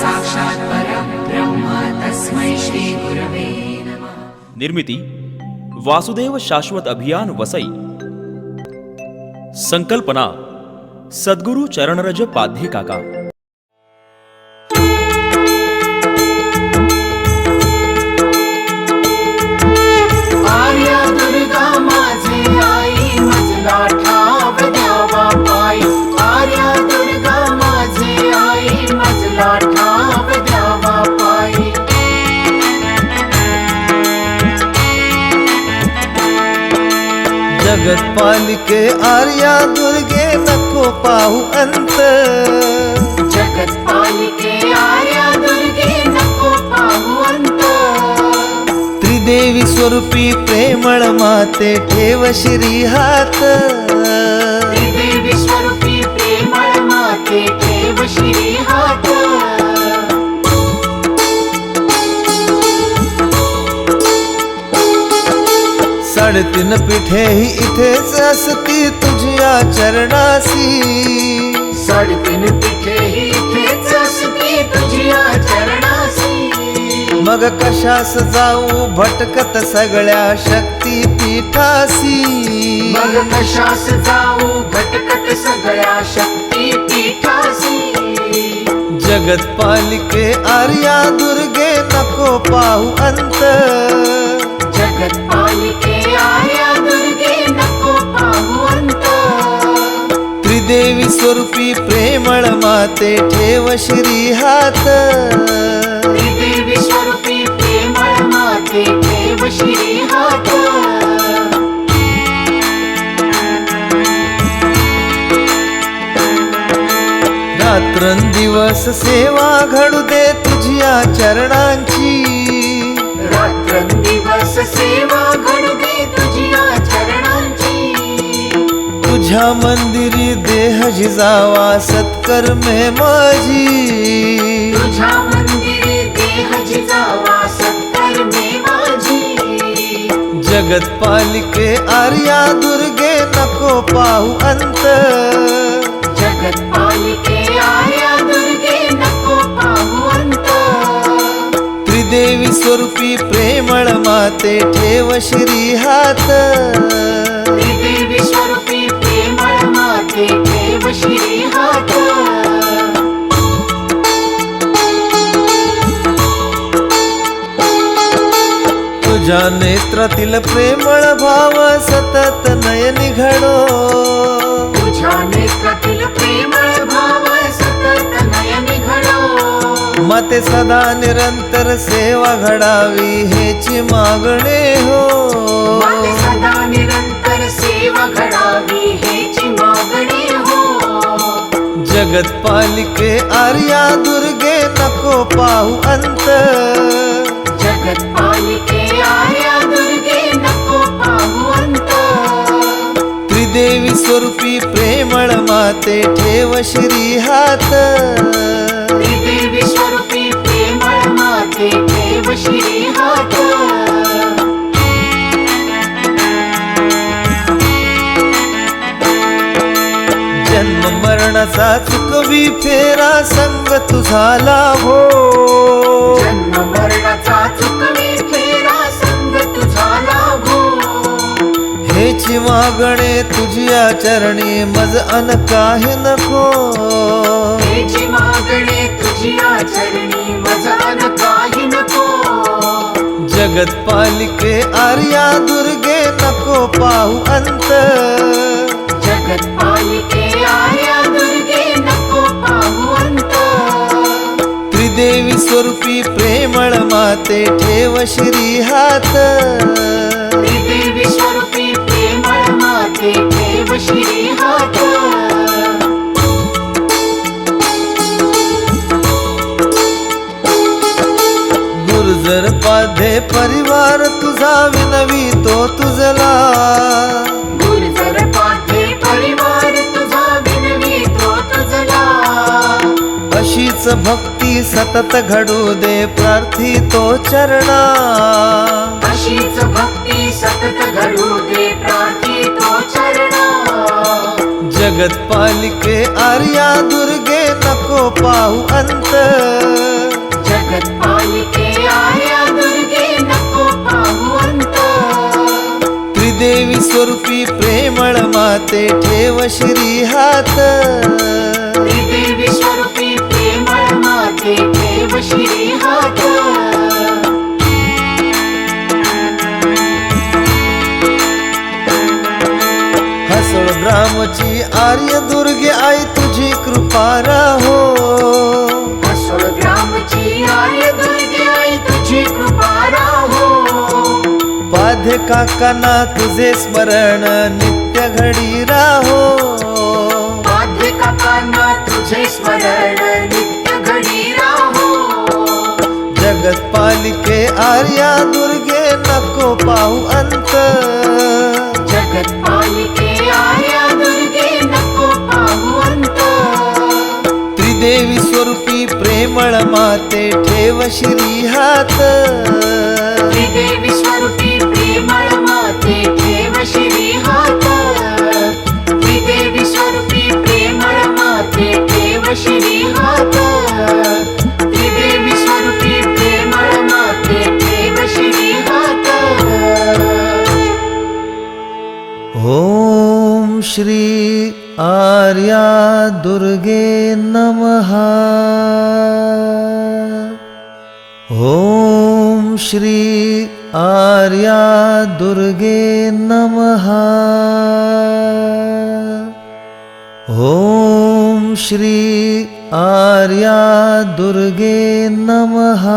साक्षात् परब्रह्म तस्मै निर्मिती वासुदेव शाश्वत अभियान वसई। संकल्पना सद्गुरु चरणरज पाध्ये काका जगतपालिके आर्या दुर्गे नको पाहू अंत। जगत पालिके आर्या दुर्गे नको पाहू अंत। त्रिदेवी स्वरूपी प्रेमळ माते ठेव श्री हात। साडेतीन पिठे ही इथेच असती तुझ्या चरणासी साडेतीन पिठे ही इथेच असती तुझ्या चरणासी मग कशास जाऊ भटकत सगळ्या शक्ती पीठासी. मग कशास जाऊ भटकत सगळ्या शक्ती पीठासी. जगतपालिके आर्या दुर्गे नको पाहू अंत. जगत पालिके स्वरूपी प्रेमळ माते ठेव श्री हात. देवी स्वरूपी प्रेमळ माते ठेव श्री हात. रात्रंदिवस सेवा घडू दे तुझ्या चरणांची रात्रंदिवस सेवा तुझ्या मंदिरी देह जिजावा सत्कर्मे माझी. तुझ्या मंदिरी देह जिजावा सत्कर्मे माझी. जगतपालिके आर्या दुर्गे नको पाहू अंत. जगत पालिके आर्या दुर्गे नको पाहू अंत. त्रिदेवी स्वरूपी प्रेमळ माते ठेव श्री हात. श्री तुझ्या नेत्रातील प्रेमळ भाव सतत नयनी घडो. तुझ्या नेत्रातील प्रेमळ भाव सतत नयनी घडो. मते सदा निरंतर सेवा घडावी हेची मागणे हो. माते सदा निरंतर सेवा घडावी जगतपालिके आर्या दुर्गे नको पाहू अंत. जगत पालिके आर्या दुर्गे नको पाहू अंत. त्रिदेवी स्वरूपी प्रेमळ माते ठेव श्री हात. देवी स्वरूपी प्रेमळ माते ठेव श्री मरणाचा चुकवी फेरा संग तुझा लाभो हेची मागणे तुझ्या चरणी मज अन काही नको. हेची मागणे तुझ्या चरणी मजान काही नको. जगतपालिके आर्या दुर्गे नको पाहू अंत. जगत पालिके आर्या त्रिदेवी स्वरूपी प्रेमळ माते ठेव श्री हात. देवी स्वरूपी प्रेमळ माते ठेव श्री हात. गुर्जर पाधे परिवार तुझा विनवी तो तुझला. अशीच भक्ती सतत घडू दे प्रार्थितो चरणा. अशीच भक्ती सतत घडू दे प्रार्थी तो चरणा. जगतपालिके आर्या दुर्गे नको पाहू अंत. जगत्पालिके आया दुर्गे नको पाहू अंत. त्रिदेवी स्वरूपी प्रेमळ माते ठेव श्री हात. देवी स्वरूपी श्री हात ग्रामची आर्य दुर्गे आई तुझी कृपा राहो। ग्रामची आर्य दुर्गे आई तुझी कृपा राहो। काकांना तुझे स्मरण नित्य घडी राहो। बाध्य काकांना तुझे स्मरण आर्या दुर्गे नको पाहू अंत. जगत्पालिके आर्या दुर्गे नको पाहू अंत. त्रिदेवी स्वरूपी प्रेमळ माते ठेव श्री हात श्री आर्या दुर्गे नमः. ॐ श्री आर्या दुर्गे नमः. ॐ श्री आर्या दुर्गे नमः.